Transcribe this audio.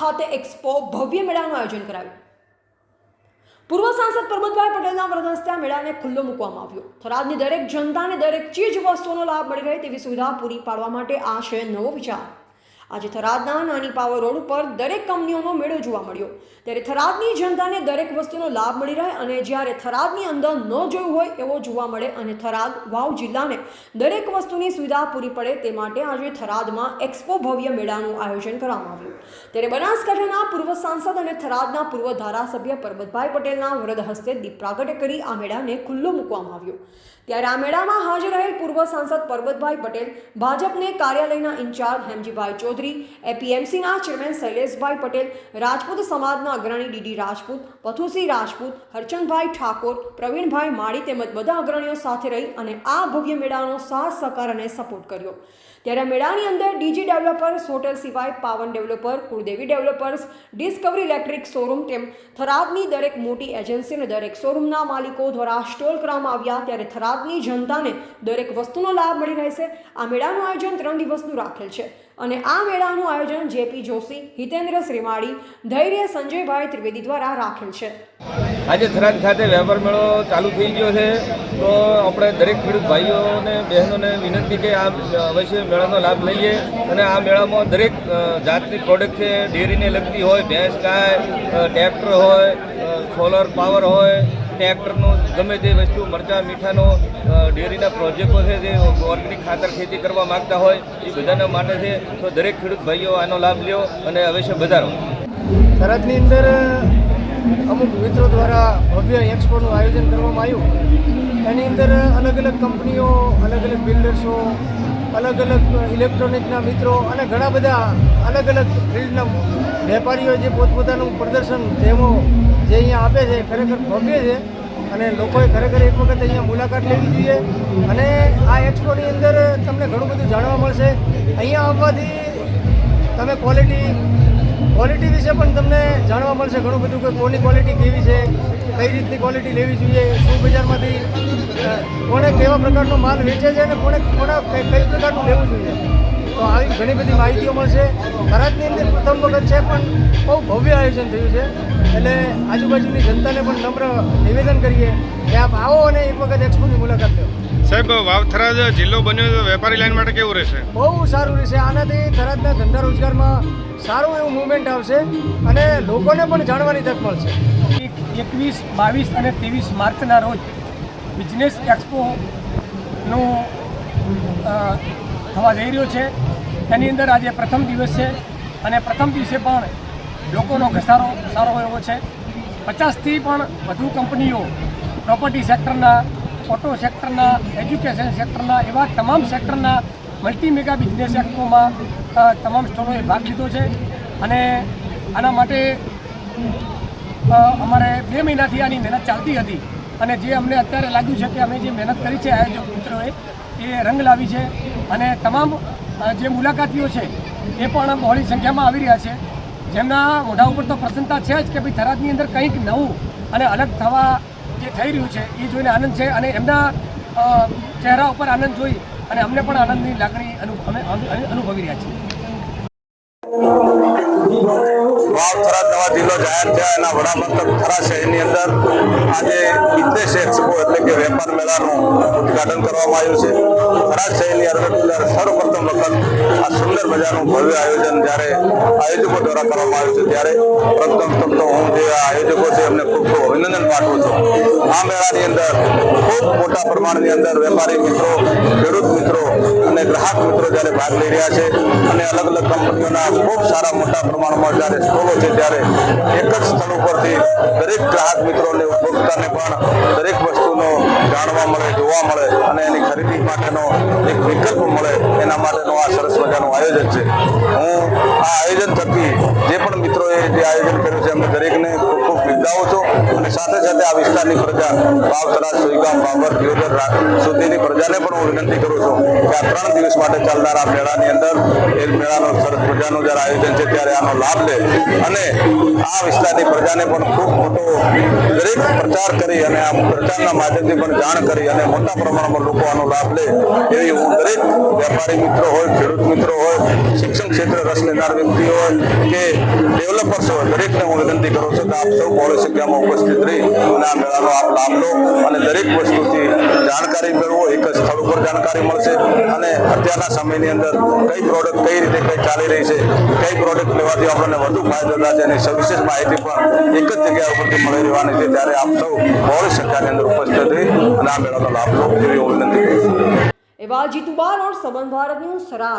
ખાતે એક્સપો ભવ્ય મેળાનું આયોજન કરાયું. પૂર્વ સાંસદ પ્રમોદભાઈ પટેલના વરદ હસ્તે આ મેળાને ખુલ્લો મૂકવામાં આવ્યો. થરાદની દરેક જનતાને દરેક ચીજ વસ્તુઓનો લાભ મળી રહે તેવી સુવિધા પૂરી પાડવા માટે આ છે નવો વિચાર. આજે થરાદના નાની પાવર રોડ ઉપર દરેક કંપનીઓનો મેળો જોવા મળ્યો. ત્યારે થરાદની જનતાને દરેક વસ્તુનો લાભ મળી રહે અને જ્યારે થરાદની અંદર ન જોયું હોય એવો જોવા મળે અને થરાદ વાવ જિલ્લાને દરેક વસ્તુની સુવિધા પૂરી પડે તે માટે આજે થરાદમાં એક્સપો ભવ્ય મેળાનું આયોજન કરવામાં આવ્યું. ત્યારે બનાસકાંઠાના પૂર્વ સાંસદ અને થરાદના પૂર્વ ધારાસભ્ય પરબતભાઈ પટેલના વરદ હસ્તે દીપ પ્રાગટ્ય કરી આ મેળાને ખુલ્લો મૂકવામાં આવ્યો. ત્યારે આ મેળામાં હાજર રહેલ પૂર્વ સાંસદ પરબતભાઈ પટેલ, ભાજપને કાર્યાલયના ઇન્ચાર્જ હેમજીભાઈ ચૌધરી એપીએમસીના ચેરમેન શૈલેષભાઈ પટેલ, રાજપૂત સમાજના અગ્રણી ડીડી રાજપૂત, પથુસિંહ રાજપૂત, હરચંદભાઈ ઠાકોર, પ્રવીણભાઈ માળી તેમજ બધા અગ્રણીઓ સાથે રહી અને આ ભવ્ય મેળાનો સાથ સહકાર અને સપોર્ટ કર્યો. ત્યારે મેળાની અંદર ડીજી ડેવલપર્સ, હોટેલ સિવાય પાવન ડેવલપર, કુળદેવી ડેવલપર્સ, ડિસ્કવરી ઇલેક્ટ્રિક શોરૂમ તેમ થરાદની દરેક મોટી એજન્સી અને દરેક શોરૂમના માલિકો દ્વારા સ્ટોલ કરવામાં આવ્યા. ત્યારે થરાદની જનતાને દરેક વસ્તુનો લાભ મળી રહેશે. આ મેળાનું આયોજન ત્રણ દિવસનું રાખેલ છે. અને આ મેળાનું આયોજન જેપી જોશી, હિતેન્દ્ર શ્રીમાળી, ધૈર્ય સંજયભાઈ ત્રિવેદી દ્વારા રાખેલ છે. આજે થરાદ ખાતે વેપાર મેળો ચાલુ થઈ ગયો છે. તો આપણે દરેક ખેડૂત ભાઈઓને, બહેનોને વિનંતી કે આ અવશ્ય મેળાનો લાભ લઈએ અને આ મેળામાં દરેક જાતની પ્રોડક્ટ છે, ડેરીને લગતી હોય, ભેંસ ગાય ટ્રેક્ટર હોય સોલર પાવર હોય ટ્રેક્ટરનું, ગમે તે વસ્તુ, મરચાં, મીઠાનો ડેરીના પ્રોજેક્ટો છે જે ઓર્ગેનિક ખાતર ખેતી કરવા માગતા હોય, એ બધાના માટે છે. તો દરેક ખેડૂત ભાઈઓ આનો લાભ લ્યો અને અવશ્ય વધારો થરાદની અંદર અમુક મિત્રો દ્વારા ભવ્ય એક્સપોનું આયોજન કરવામાં આવ્યું. એની અંદર અલગ અલગ કંપનીઓ અલગ અલગ બિલ્ડર્સો અલગ અલગ ઇલેક્ટ્રોનિકના મિત્રો અને ઘણા બધા અલગ અલગ ફિલ્ડના વેપારીઓ જે પોતપોતાનું પ્રદર્શન, ડેમો જે અહીંયા આપે છે ખરેખર ભવ્ય છે. અને લોકોએ ખરેખર એક વખત અહીંયા મુલાકાત લેવી જોઈએ. અને આ એક્સપોની અંદર તમને ઘણું બધું જાણવા મળશે. અહીંયા આવવાથી તમે ક્વોલિટી ક્વોલિટી વિશે પણ તમને જાણવા મળશે ઘણું બધું કે કોની ક્વોલિટી કેવી છે, કઈ રીતની ક્વોલિટી લેવી જોઈએ, શું બજારમાંથી કોણે કેવા પ્રકારનો માલ વેચે છે અને કોણે કોણે કઈ પ્રકારનું લેવું જોઈએ. તો આવી ઘણી બધી માહિતીઓ મળશે. થરાદની અંદર પ્રથમ વખત છે પણ બહુ ભવ્ય આયોજન થયું છે. એટલે આજુબાજુની જનતાને પણ નમ્ર નિવેદન કરીએ કે આપ આવો અને એક વખત એક્સપોની મુલાકાત લો. સાહેબ વાવથરા જિલ્લો બન્યો તો વેપારી લાઈન માટે કેવું રહેશે? બહુ સારું રહેશે. આનાથી થરાદના ધંધા રોજગારમાં સારું એવું મુવમેન્ટ આવશે અને લોકોને પણ જાણવાની તક મળશે. એકવીસ બાવીસ અને ત્રેવીસ માર્ચના રોજ બિઝનેસ એક્સપોનું થવા જઈ રહ્યો છે. તેની અંદર આજે પ્રથમ દિવસ છે અને પ્રથમ દિવસે પણ લોકોનો ઘસારો સારો એવો છે. પચાસથી પણ વધુ કંપનીઓ પ્રોપર્ટી સેક્ટરના, ઓટો સેક્ટરના, એજ્યુકેશન સેક્ટરના એવા તમામ સેક્ટરના મલ્ટી મેગા બિઝનેસ એક્ટોમાં તમામ સ્ટોરોએ ભાગ લીધો છે. અને આના માટે અમારે બે મહિનાથી આની મહેનત ચાલતી હતી. અને જે અમને અત્યારે લાગ્યું છે કે અમે જે મહેનત કરી છે આયોજક મિત્રોએ એ રંગ લાવી છે અને તમામ જે મુલાકાતીઓ છે, એ પણ બહોળી સંખ્યામાં આવી રહ્યા છે. જેમના મોઢા ઉપર તો પ્રસન્નતા છે જ કે ભાઈ થરાદની અંદર કંઈક નવું અને અલગ થવા જે થઈ રહ્યું છે એ જોઈને આનંદ છે અને એમના ચહેરા ઉપર આનંદ જોઈ અને અમને પણ આનંદની લાગણી અનુભવી રહ્યા છીએ. વાવ થરા નવા જિલ્લો જાહેર થયા એના વડામથક થરા શહેરની અંદર આજે બિઝનેસ એક્સપો એટલે કે વેપાર મેળાનું ઉદઘાટન કરવામાં આવ્યું છે. થરા શહેરની અંદર સર્વપ્રથમ વખત આ સુંદર મજાનું ભવ્ય આયોજન જ્યારે આયોજકો દ્વારા કરવામાં આવ્યું છે, ત્યારે પ્રથમ પ્રથમ હું જે આયોજકો છે, એમને ખૂબ ખૂબ અભિનંદન પાઠવું છું. આ મેળાની અંદર ખૂબ મોટા પ્રમાણની અંદર વેપારી મિત્રો, ખેડૂત મિત્રો અને ગ્રાહક મિત્રો જ્યારે ભાગ લઈ રહ્યા છે અને અલગ અલગ કંપનીઓના ખૂબ સારા મોટા પ્રમાણમાં જ્યારે સ્ટોલો છે, ત્યારે એક જ સ્થળ ઉપરથી દરેક ગ્રાહક મિત્રોને ઉપભોક્તાને પણ દરેક વસ્તુનો જાણવા મળે, જોવા મળે અને એની ખરીદી માટેનો એક વિકલ્પ મળે એના માટેનું આ સરસ મજાનું આયોજન છે. હું આ આયોજન થકી જે પણ મિત્રોએ જે આયોજન કર્યું છે, એમને દરેકને ખૂબ બિરદાવું છું. અને સાથે સાથે આ વિસ્તારની પ્રજા વાવતરા સુઈગામ, બાબર, દિયોદર સુધીની પ્રજાને પણ હું વિનંતી કરું છું કે આ ત્રણ દિવસ માટે ચાલનારા મેળાની અંદર એ મેળાનો સરસ મજાનું જ્યારે આયોજન છે ત્યારે આનો લાભ લે. અને આ વિસ્તારની પ્રજાને પણ ખૂબ મોટો દરેક પ્રચાર કરી અને આ પ્રચારના માધ્યમથી પણ જાણ કરી અને મોટા પ્રમાણમાં લોકો આનો લાભ લે એવી હું દરેક વેપારી મિત્રો હોય, ખેડૂત મિત્રો હોય, શિક્ષણ ક્ષેત્રે રસ લેનાર વ્યક્તિ હોય કે ડેવલપર્સ હોય દરેકને હું વિનંતી કરું છું કે આપ સૌ બહોળી સંખ્યામાં ઉપસ્થિત રહી અને આ મેળાનો આપ લાભ લો અને દરેક વસ્તુથી જાણકારી મેળવો, એક જ સ્થળ ઉપર જાણકારી મળશે અને અત્યારના સમયની અંદર કઈ પ્રોડક્ટ કઈ રીતે કઈ ચાલી રહી છે, કઈ પ્રોડક્ટ લેવાથી આપણને વધુ ફાયદો છે અને સવિશેષ માહિતી પણ એક જ જગ્યા ઉપરથી મળી રહેવાની છે. ત્યારે આપ સૌ બહોળી સંખ્યાની અંદર ઉપસ્થિત રહી અને આ મેળાનો લાભ લો, એવી હું વિનંતી કરું છું. એવા જીતુબાર ઓર સબન ભારત ન્યૂઝ થરાદ